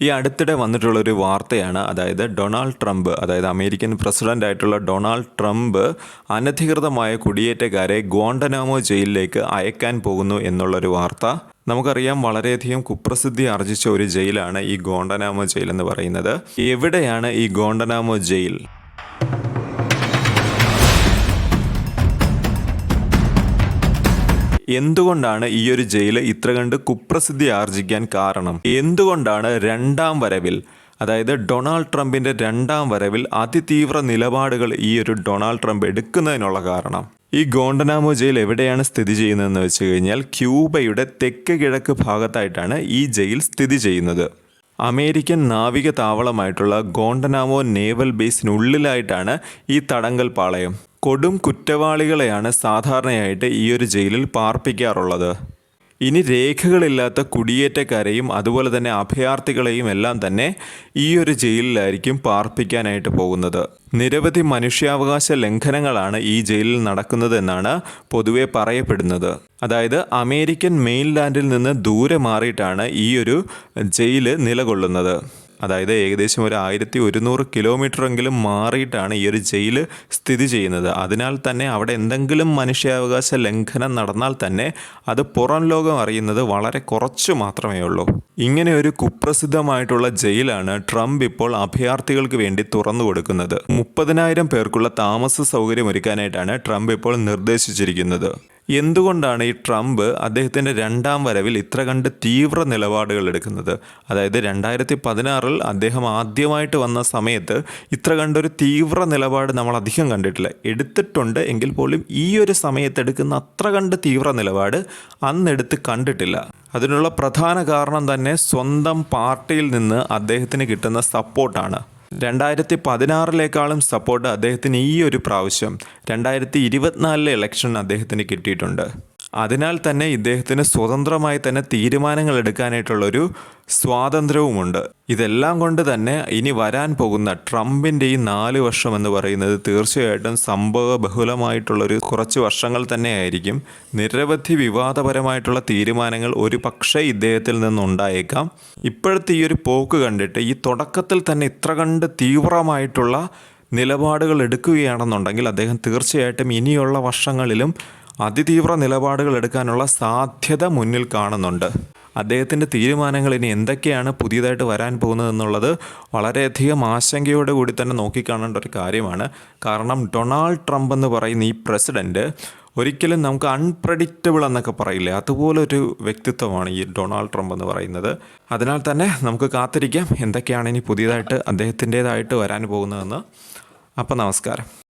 ഈ അടുത്തിടെ വന്നിട്ടുള്ള ഒരു വാർത്തയാണ് അതായത് ഡൊണാൾഡ് ട്രംപ് അതായത് അമേരിക്കൻ പ്രസിഡന്റ് ആയിട്ടുള്ള ഡൊണാൾഡ് ട്രംപ് അനധികൃതമായ കുടിയേറ്റക്കാരെ ഗോണ്ടനാമോ ജയിലിലേക്ക് അയക്കാൻ പോകുന്നു എന്നുള്ളൊരു വാർത്ത. നമുക്കറിയാം വളരെയധികം കുപ്രസിദ്ധി ആർജിച്ച ഒരു ജയിലാണ് ഈ ഗോണ്ടനാമോ ജയിൽ എന്ന് പറയുന്നത്. എവിടെയാണ് ഈ ഗോണ്ടനാമോ ജയിൽ? എന്തുകൊണ്ടാണ് ഈ ഒരു ജയിൽ ഇത്ര കണ്ട് കുപ്രസിദ്ധി ആർജിക്കാൻ കാരണം? എന്തുകൊണ്ടാണ് രണ്ടാം വരവിൽ അതായത് ഡൊണാൾഡ് ട്രംപിന്റെ രണ്ടാം വരവിൽ അതിതീവ്ര നിലപാടുകൾ ഈ ഒരു ഡൊണാൾഡ് ട്രംപ് എടുക്കുന്നതിനുള്ള കാരണം? ഈ ഗോണ്ടനാമോ ജയിൽ എവിടെയാണ് സ്ഥിതി ചെയ്യുന്നതെന്ന് വെച്ച് കഴിഞ്ഞാൽ ക്യൂബയുടെ തെക്ക് കിഴക്ക് ഭാഗത്തായിട്ടാണ് ഈ ജയിൽ സ്ഥിതി ചെയ്യുന്നത്. അമേരിക്കൻ നാവിക താവളമായിട്ടുള്ള ഗോണ്ടനാമോ നേവൽ ബേസിനുള്ളിലായിട്ടാണ് ഈ തടങ്കൽ പാളയം. കൊടും കുറ്റവാളികളെയാണ് സാധാരണയായിട്ട് ഈ ഒരു ജയിലിൽ പാർപ്പിക്കാറുള്ളത്. ഇനി രേഖകളില്ലാത്ത കുടിയേറ്റക്കാരെയും അതുപോലെ തന്നെ അഭയാർത്ഥികളെയും എല്ലാം തന്നെ ഈ ഒരു ജയിലിലായിരിക്കും പാർപ്പിക്കാനായിട്ട് പോകുന്നത്. നിരവധി മനുഷ്യാവകാശ ലംഘനങ്ങളാണ് ഈ ജയിലിൽ നടക്കുന്നതെന്നാണ് പൊതുവെ പറയപ്പെടുന്നത്. അതായത് അമേരിക്കൻ മെയിൻലാൻഡിൽ നിന്ന് ദൂരെ മാറിയിട്ടാണ് ഈ ഒരു ജയിൽ നിലകൊള്ളുന്നത്. അതായത് ഏകദേശം ഒരു ആയിരത്തി ഒരുന്നൂറ് കിലോമീറ്ററെങ്കിലും മാറിയിട്ടാണ് ഈ ഒരു ജയിൽ സ്ഥിതി ചെയ്യുന്നത്. അതിനാൽ തന്നെ അവിടെ എന്തെങ്കിലും മനുഷ്യാവകാശ ലംഘനം നടന്നാൽ തന്നെ അത് പുറം ലോകം അറിയുന്നത് വളരെ കുറച്ച് മാത്രമേ ഉള്ളൂ. ഇങ്ങനെ ഒരു കുപ്രസിദ്ധമായിട്ടുള്ള ജയിലാണ് ട്രംപ് ഇപ്പോൾ അഭയാർത്ഥികൾക്ക് വേണ്ടി തുറന്നു കൊടുക്കുന്നത്. മുപ്പതിനായിരം പേർക്കുള്ള താമസ സൗകര്യം ഒരുക്കാനായിട്ടാണ് ട്രംപ് ഇപ്പോൾ നിർദ്ദേശിച്ചിരിക്കുന്നത്. എന്തുകൊണ്ടാണ് ഈ ട്രംപ് അദ്ദേഹത്തിന്റെ രണ്ടാം വരവിൽ ഇത്ര കണ്ട് തീവ്ര നിലപാടുകൾ എടുക്കുന്നത്? അതായത് രണ്ടായിരത്തി പതിനാറിൽ അദ്ദേഹം ആദ്യമായിട്ട് വന്ന സമയത്ത് ഇത്ര കണ്ടൊരു തീവ്ര നിലപാട് നമ്മൾ അധികം കണ്ടിട്ടില്ല. എടുത്തിട്ടുണ്ട് എങ്കിൽ പോലും ഈ ഒരു സമയത്ത് എടുക്കുന്ന അത്ര കണ്ട് തീവ്ര നിലപാട് അന്നെടുത്ത് കണ്ടിട്ടില്ല. അതിനുള്ള പ്രധാന കാരണം തന്നെ സ്വന്തം പാർട്ടിയിൽ നിന്ന് അദ്ദേഹത്തിന് കിട്ടുന്ന സപ്പോർട്ടാണ്. രണ്ടായിരത്തി പതിനാറിലേക്കാളും സപ്പോർട്ട് അദ്ദേഹത്തിന് ഈ ഒരു പ്രാവശ്യം. രണ്ടായിരത്തി ഇരുപത്തിനാലിലെ ഇലക്ഷൻ അദ്ദേഹത്തിന് കിട്ടിയിട്ടുണ്ട്. അതിനാൽ തന്നെ ഇദ്ദേഹത്തിന് സ്വതന്ത്രമായി തന്നെ തീരുമാനങ്ങൾ എടുക്കാനായിട്ടുള്ളൊരു സ്വാതന്ത്ര്യവുമുണ്ട്. ഇതെല്ലാം കൊണ്ട് തന്നെ ഇനി വരാൻ പോകുന്ന ട്രംപിന്റെ ഈ നാല് വർഷം എന്ന് പറയുന്നത് തീർച്ചയായിട്ടും സംഭവ ബഹുലമായിട്ടുള്ളൊരു കുറച്ച് വർഷങ്ങൾ തന്നെയായിരിക്കും നിരവധി വിവാദപരമായിട്ടുള്ള തീരുമാനങ്ങൾ ഒരു പക്ഷേ ഇദ്ദേഹത്തിൽ നിന്നുണ്ടായേക്കാം. ഇപ്പോഴത്തെ ഈ ഒരു പോക്ക് കണ്ടിട്ട് ഈ തുടക്കത്തിൽ തന്നെ ഇത്ര കണ്ട് തീവ്രമായിട്ടുള്ള നിലപാടുകൾ എടുക്കുകയാണെന്നുണ്ടെങ്കിൽ അദ്ദേഹം തീർച്ചയായിട്ടും ഇനിയുള്ള വർഷങ്ങളിലും അതിതീവ്ര നിലപാടുകൾ എടുക്കാനുള്ള സാധ്യത മുന്നിൽ കാണുന്നുണ്ട്. അദ്ദേഹത്തിന്റെ തീരുമാനങ്ങൾ ഇനി എന്തൊക്കെയാണ് പുതിയതായിട്ട് വരാൻ പോകുന്നതെന്നുള്ളത് വളരെയധികം ആശങ്കയോടെ കൂടി തന്നെ നോക്കിക്കാണേണ്ട ഒരു കാര്യമാണ്. കാരണം ഡൊണാൾഡ് ട്രംപ് എന്ന് പറയുന്ന ഈ പ്രസിഡന്റ് ഒരിക്കലും നമുക്ക് അൺപ്രഡിക്റ്റബിൾ എന്നൊക്കെ പറയില്ലേ? അതുപോലൊരു വ്യക്തിത്വമാണ് ഈ ഡൊണാൾഡ് ട്രംപ് എന്ന് പറയുന്നത്. അതിനാൽ തന്നെ നമുക്ക് കാത്തിരിക്കാം എന്തൊക്കെയാണ് ഇനി പുതിയതായിട്ട് അദ്ദേഹത്തിന്റേതായിട്ട് വരാൻ പോകുന്നതെന്ന്. അപ്പോൾ നമസ്കാരം.